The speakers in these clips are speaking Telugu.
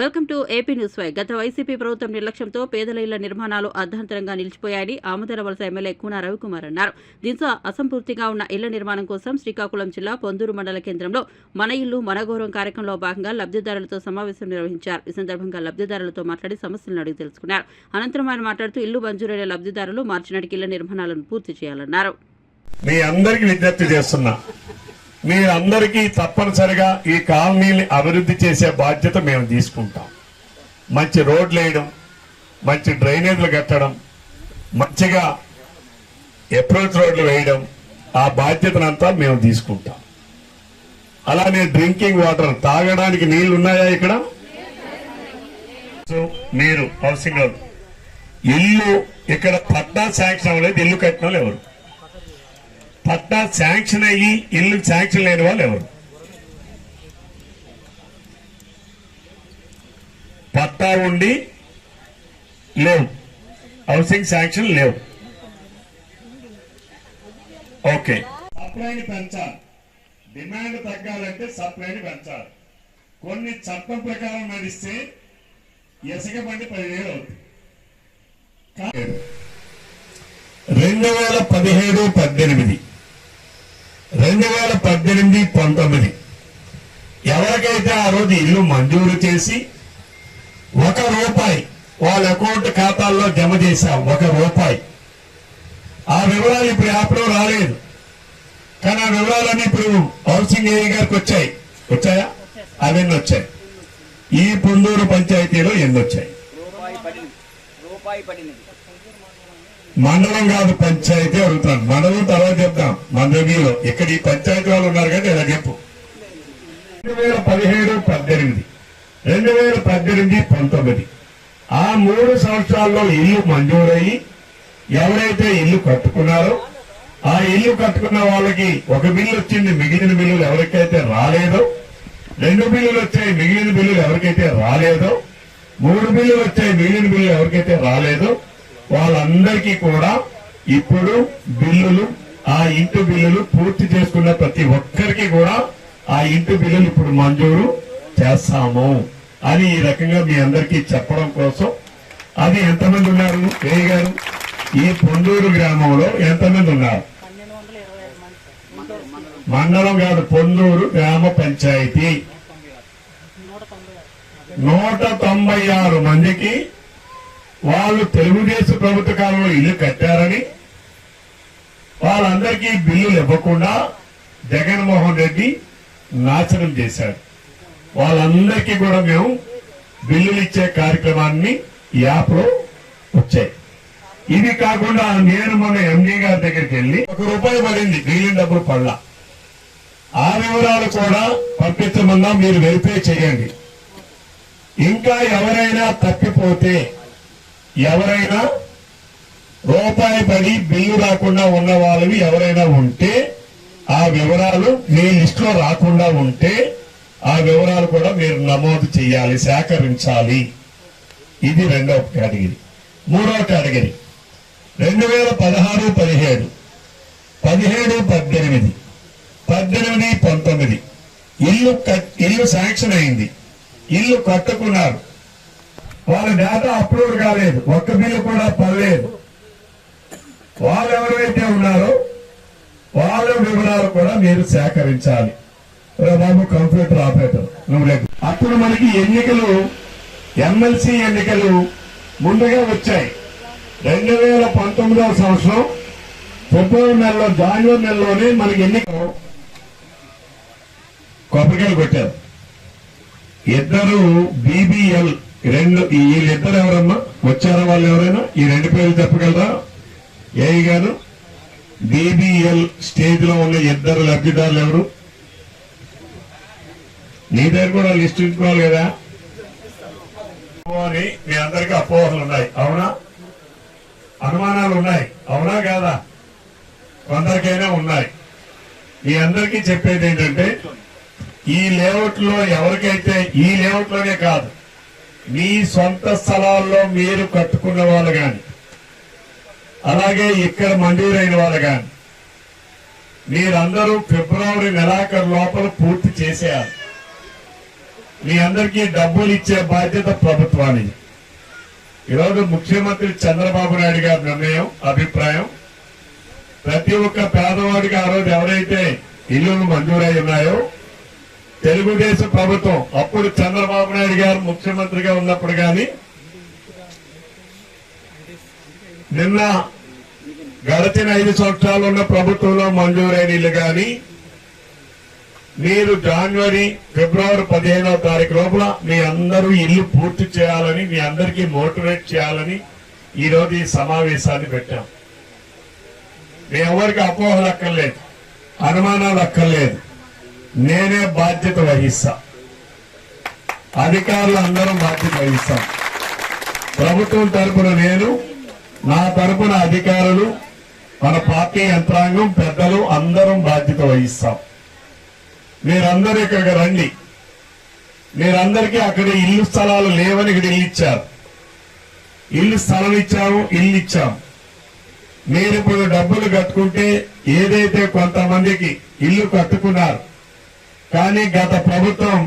వెల్కమ్ టు ఏపీ న్యూస్ వై గత వైసీపీ ప్రభుత్వం నిర్లక్ష్యంతో పేదల ఇళ్ళ నిర్మాణాలు అర్ధాంతరంగా నిలిచిపోయాయని ఆమదర వలస ఎమ్మెల్యే కూన రవికుమార్ అన్నారు. దీంతో అసంపూర్తిగా ఉన్న ఇళ్ళ నిర్మాణం కోసం శ్రీకాకుళం జిల్లా పొందూరు మండల కేంద్రంలో మన ఇల్లు మన గౌరవం కార్యక్రమంలో భాగంగా లబ్ధిదారులతో సమావేశం నిర్వహించారు. ఈ సందర్భంగా లబ్ధిదారులతో మాట్లాడి సమస్యలను అడిగి తెలుసుకున్నారు. అనంతరం ఆయన మాట్లాడుతూ ఇల్లు మంజూరైన లబ్ధిదారులు మార్చి నాటికి ఇళ్ళ నిర్మాణాలను పూర్తి చేయాలన్నారు. మీ విజ్ఞప్తి చేస్తున్నా. మీరందరికీ తప్పనిసరిగా ఈ కాలనీని అభివృద్ధి చేసే బాధ్యత మేము తీసుకుంటాం. మంచి రోడ్లు వేయడం మంచి డ్రైనేజీలు కట్టడం మంచిగా అప్రోచ్ రోడ్లు వేయడం ఆ బాధ్యతనంతా మేము తీసుకుంటాం. అలానే డ్రింకింగ్ వాటర్ తాగడానికి నీళ్ళు ఉన్నాయా ఇక్కడ? సో మీరు హౌసింగ్ ఇల్లు ఇక్కడ పట్టా శాంక్షన్ అవ్వలేదు ఇల్లు కట్టిన వాళ్ళు ఎవరు? పట్టా శాంక్షన్ అయ్యి ఇల్లు శాంక్షన్ లేని వాళ్ళు ఎవరు? పట్టా ఉండి లేవు. హౌసింగ్ శాంక్షన్ లేవు. ఓకే. సప్లైని పెంచాలి. డిమాండ్ తగ్గాలంటే సప్లైని పెంచాలి. కొన్ని చట్టం ప్రకారం నడిస్తే ఇసుక బండి పదివేలు అవుతుంది. రెండు వేల పదిహేడు పద్దెనిమిది రెండు వేల పద్దెనిమిది పంతొమ్మిది. ఎవరికైతే ఆ రోజు ఇల్లు మంజూరు చేసి ఒక రూపాయి వాళ్ళ అకౌంట్ ఖాతాల్లో జమ చేశాం ఒక రూపాయి. ఆ వివరాలు ఇప్పుడు యాప్లో రాలేదు. కానీ ఆ వివరాలన్నీ ఇప్పుడు హౌసింగ్ ఏఈ గారికి వచ్చాయి. వచ్చాయా? అవన్నీ వచ్చాయి. ఈ పొందూరు పంచాయతీలో ఎన్ని వచ్చాయి? రూపాయి మండలం కాదు పంచాయతీ అడుగుతాను. మండలం తర్వాత చెప్తాం. మన ఇక్కడ ఈ పంచాయతీ వాళ్ళు ఉన్నారు కానీ ఇలా చెప్పు. రెండు వేల పదిహేడు పద్దెనిమిది. రెండు వేల పద్దెనిమిది పంతొమ్మిది. ఆ మూడు సంవత్సరాల్లో ఇల్లు మంజూరయ్యి ఎవరైతే ఇల్లు కట్టుకున్నారో ఆ ఇల్లు కట్టుకున్న వాళ్ళకి ఒక బిల్లు వచ్చింది. మిగిలిన బిల్లులు ఎవరికైతే రాలేదో రెండు బిల్లులు వచ్చాయి. మిగిలిన బిల్లులు ఎవరికైతే రాలేదో మూడు బిల్లులు వచ్చాయి. మిగిలిన బిల్లులు ఎవరికైతే రాలేదో వాళ్ళందరికీ కూడా ఇప్పుడు బిల్లులు ఆ ఇంటి బిల్లులు పూర్తి చేసుకున్న ప్రతి ఒక్కరికి కూడా ఆ ఇంటి బిల్లులు ఇప్పుడు మంజూరు చేస్తాము అని ఈ రకంగా మీ అందరికీ చెప్పడం కోసం. అది ఎంతమంది ఉన్నారు? ఏ గారు ఈ పొందూరు గ్రామంలో ఎంతమంది ఉన్నారు? మండలం కాదు పొందూరు గ్రామ పంచాయతీ. నూట తొంభై ఆరు మందికి వాళ్ళు తెలుగుదేశం ప్రభుత్వ కాలంలో ఇల్లు కట్టారని వాళ్ళందరికీ బిల్లులు ఇవ్వకుండా జగన్మోహన్ రెడ్డి నాశనం చేశాడు. వాళ్ళందరికీ కూడా మేము బిల్లులు ఇచ్చే కార్యక్రమాన్ని యాప్లో వచ్చాయి. ఇది కాకుండా నేను మొన్న ఎండీ గారి దగ్గరికి వెళ్ళి ఒక రూపాయి పడింది మిగిలిన డబ్బులు పడలా. ఆ వివరాలు కూడా పంపించమన్నా మీరు వెరిఫై చేయండి. ఇంకా ఎవరైనా తప్పిపోతే ఎవరైనా రూపాయి పడి బిల్లు రాకుండా ఉన్న వాళ్ళవి ఎవరైనా ఉంటే ఆ వివరాలు మీ లిస్టులో రాకుండా ఉంటే ఆ వివరాలు కూడా మీరు నమోదు చేయాలి సేకరించాలి. ఇది రెండవ కేటగిరీ. మూడవ కేటగిరీ. రెండు వేల పదహారు పదిహేడు. పదిహేడు పద్దెనిమిది. పద్దెనిమిది పంతొమ్మిది. ఇల్లు కట్- ఇల్లు శాంక్షన్ అయింది. ఇల్లు కట్టుకున్నారు. వాళ్ళ డేటా అప్లోడ్ కాలేదు. ఒక్క బిల్లు కూడా పడలేదు. వాళ్ళు ఎవరైతే ఉన్నారో వాళ్ళ వివరాలు కూడా మీరు సేకరించాలి. బాబు కంప్యూటర్ ఆపరేటర్ నువ్వు అప్పుడు మనకి ఎన్నికలు ఎమ్మెల్సీ ఎన్నికలు ముందుగా వచ్చాయి. రెండు వేల పంతొమ్మిదవ సంవత్సరం ఫిబ్రవరి నెలలో జనవరి నెలలోనే మనకి ఎన్నికలు కొబ్బరికాయలు కొట్టారు. ఇద్దరు బీబీఎల్ రెండు వీళ్ళిద్దరు ఎవరమ్మా? వచ్చారా వాళ్ళు ఎవరైనా? ఈ రెండు పేర్లు చెప్పగలరా? ఏఈ గారు బీబీఎల్ స్టేజ్లో ఉన్న ఇద్దరు లబ్ధిదారులు ఎవరు? నీ దగ్గర కూడా లిస్ట్ ఉంచుకోవాలి కదా? అని మీ అందరికీ అపోహలు ఉన్నాయి. అవునా? అనుమానాలు ఉన్నాయి. అవునా కాదా? కొందరికైనా ఉన్నాయి. మీ అందరికీ చెప్పేది ఏంటంటే ఈ లేఅవుట్లో ఎవరికైతే ఈ లేఅవుట్లోనే కాదు మీ సొంత స్థలాల్లో మీరు కట్టుకున్న వాళ్ళు కానీ అలాగే ఇక్కడ మంజూరైన వాళ్ళు గాని మీరందరూ ఫిబ్రవరి నెలాఖరు లోపల పూర్తి చేసేయాలి. మీ అందరికీ డబ్బులు ఇచ్చే బాధ్యత ప్రభుత్వానికి ఈరోజు ముఖ్యమంత్రి చంద్రబాబు నాయుడు గారి నిర్ణయం అభిప్రాయం. ప్రతి ఒక్క పేదవాడికి ఆ రోజు ఎవరైతే ఇల్లులు మంజూరై ఉన్నాయో తెలుగుదేశం ప్రభుత్వం అప్పుడు చంద్రబాబు నాయుడు గారు ముఖ్యమంత్రిగా ఉన్నప్పుడు కానీ నిన్న గడిచిన ఐదు సంవత్సరాలు ఉన్న ప్రభుత్వంలో మంజూరైన ఇల్లు కానీ మీరు జనవరి ఫిబ్రవరి పదిహేనవ తారీఖు లోపల మీ అందరూ ఇల్లు పూర్తి చేయాలని మీ అందరికీ మోటివేట్ చేయాలని ఈరోజు ఈ సమావేశాన్ని పెట్టాం. మీ ఎవరికి అపోహలు అక్కర్లేదు అనుమానాలు అక్కర్లేదు. నేనే బాధ్యత వహిస్తా. అధికారులు అందరం బాధ్యత వహిస్తాం. ప్రభుత్వం తరపున నేను నా తరపున అధికారులు మన పార్టీ యంత్రాంగం పెద్దలు అందరం బాధ్యత వహిస్తాం. మీరందరూ ఇక్కడికి రండి. మీరందరికీ అక్కడ ఇల్లు స్థలాలు లేవని ఇక్కడ ఇల్లు ఇచ్చారు. ఇల్లు స్థలం ఇచ్చాము ఇల్లు ఇచ్చాము మీరు ఇప్పుడు డబ్బులు కట్టుకుంటే ఏదైతే కొంతమందికి ఇల్లు కట్టుకున్నారు కానీ గత ప్రభుత్వం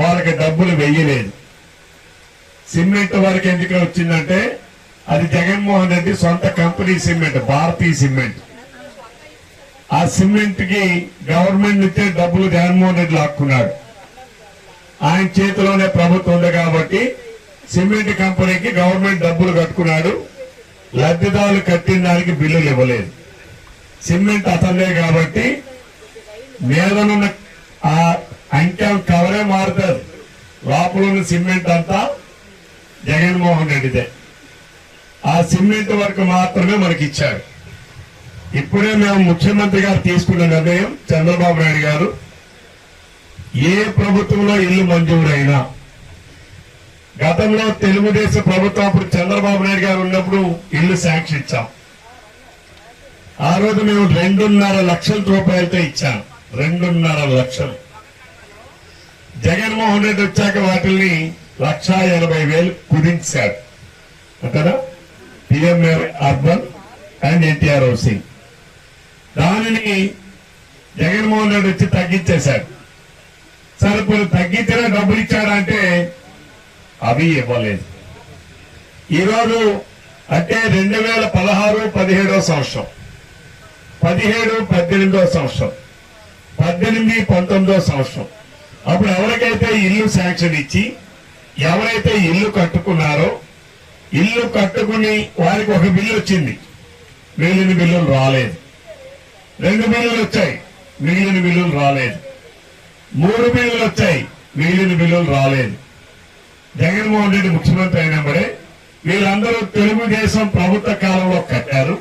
వాళ్ళకి డబ్బులు వెయ్యలేదు. సిమెంట్ వరకు ఎందుకు వచ్చిందంటే అది జగన్మోహన్ రెడ్డి సొంత కంపెనీ సిమెంట్ భారతీయ సిమెంట్. ఆ సిమెంట్కి గవర్నమెంట్ ఇచ్చే డబ్బులు జగన్మోహన్ రెడ్డి లాక్కున్నాడు. ఆయన చేతిలోనే ప్రభుత్వం ఉంది కాబట్టి సిమెంట్ కంపెనీకి గవర్నమెంట్ డబ్బులు కట్టుకున్నాడు. లబ్ధిదారులు కట్టిన దానికి బిల్లులు ఇవ్వలేదు. సిమెంట్ అతనే కాబట్టి మీదనున్న ఆ అంకెం కవరే మారుతారు లోపల ఉన్న సిమెంట్ అంతా జగన్మోహన్ రెడ్డిదే. ఆ సిమెంట్ వరకు మాత్రమే మనకి ఇచ్చారు ఇప్పుడే మేము ముఖ్యమంత్రి గారు తీసుకున్న నిర్ణయం చంద్రబాబు నాయుడు గారు. ఏ ప్రభుత్వంలో ఇల్లు మంజూరైనా గతంలో తెలుగుదేశం ప్రభుత్వం అప్పుడు చంద్రబాబు నాయుడు గారు ఉన్నప్పుడు ఇల్లు శాంక్షన్ ఇచ్చాం. ఆ రోజు మేము రెండున్నర లక్షల రూపాయలతో ఇచ్చాం. రెండున్నర లక్షలు. జగన్మోహన్ రెడ్డి వచ్చాక వాటిని లక్షా ఎనభై వేలు కుదించాడు. అంతేనా? PMR urban and NTR housing దానిని జగన్మోహన్ రెడ్డి వచ్చి తగ్గించేశాడు. సరే తగ్గించిన డబ్బులు ఇచ్చాడంటే అవి ఇవ్వలేదు. ఈరోజు అంటే రెండు వేల పదహారు పదిహేడో సంవత్సరం. పదిహేడు పద్దెనిమిదో సంవత్సరం. పద్దెనిమిది పంతొమ్మిదో సంవత్సరం. అప్పుడు ఎవరికైతే ఇల్లు శాంక్షన్ ఇచ్చి ఎవరైతే ఇల్లు కట్టుకున్నారో ఇల్లు కట్టుకుని వారికి ఒక బిల్లు వచ్చింది. మిగిలిన బిల్లులు రాలేదు. రెండు బిల్లులు వచ్చాయి మిగిలిన బిల్లులు రాలేదు. మూడు బిల్లులు వచ్చాయి మిగిలిన బిల్లులు రాలేదు. జగన్మోహన్ రెడ్డి ముఖ్యమంత్రి అయినప్పుడే వీళ్ళందరూ తెలుగుదేశం ప్రభుత్వ కాలంలో కట్టారు.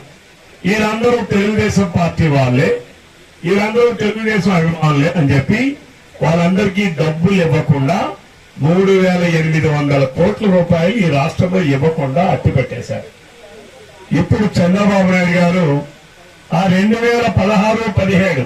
వీళ్ళందరూ తెలుగుదేశం పార్టీ వాళ్ళే. వీళ్ళందరూ తెలుగుదేశం అభిమానులే అని చెప్పి వాళ్ళందరికీ డబ్బులు ఇవ్వకుండా మూడు వేల ఎనిమిది వందల కోట్ల రూపాయలు ఈ రాష్ట్రంలో ఇవ్వకుండా అట్టిపెట్టేశారు ఇప్పుడు చంద్రబాబు నాయుడు గారు ఆ రెండు వేల పదహారు పదిహేడు